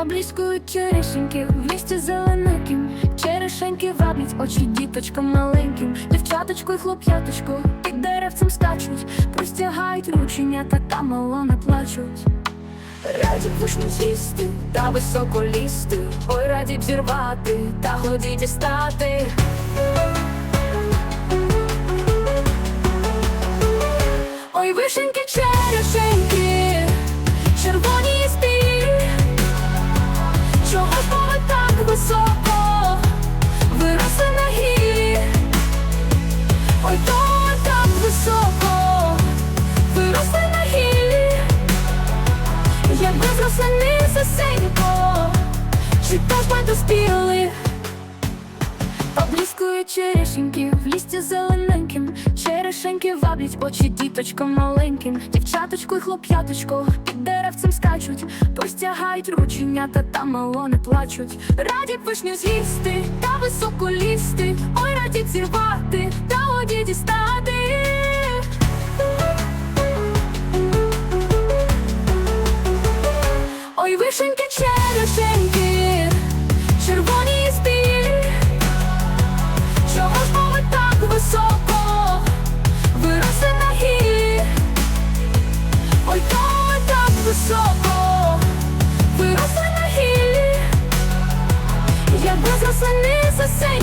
Поблискують черешеньки в лісті зелениким Черешеньки ваблять очі діточкам маленьким. Дівчаточку й хлоп'яточку під деревцем скачуть Простягають рученята та мало не плачуть. Раді вишню з'їсти та високо лізти. Ой, раді б зірвати та годі дістати. Ой, вишеньки, черешеньки, ж ми черешеньки в лісті зелененьким. Черешеньки ваблять очі діточкам маленьким. Дівчаточку й хлоп'яточку під деревцем скачуть. Простягають рученята та мало не плачуть. Раді вишню з'їсти та високо лізти. Ой, Якби зросли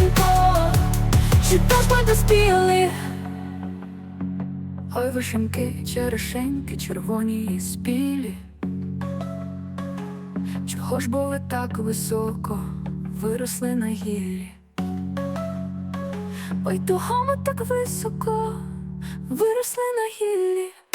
чи то ж ми доспіли? Ой, вишеньки, черешеньки, червоні і спілі Чого ж бо ви так високо виросли на гілі? Ой, того ми так високо виросли на гіллі.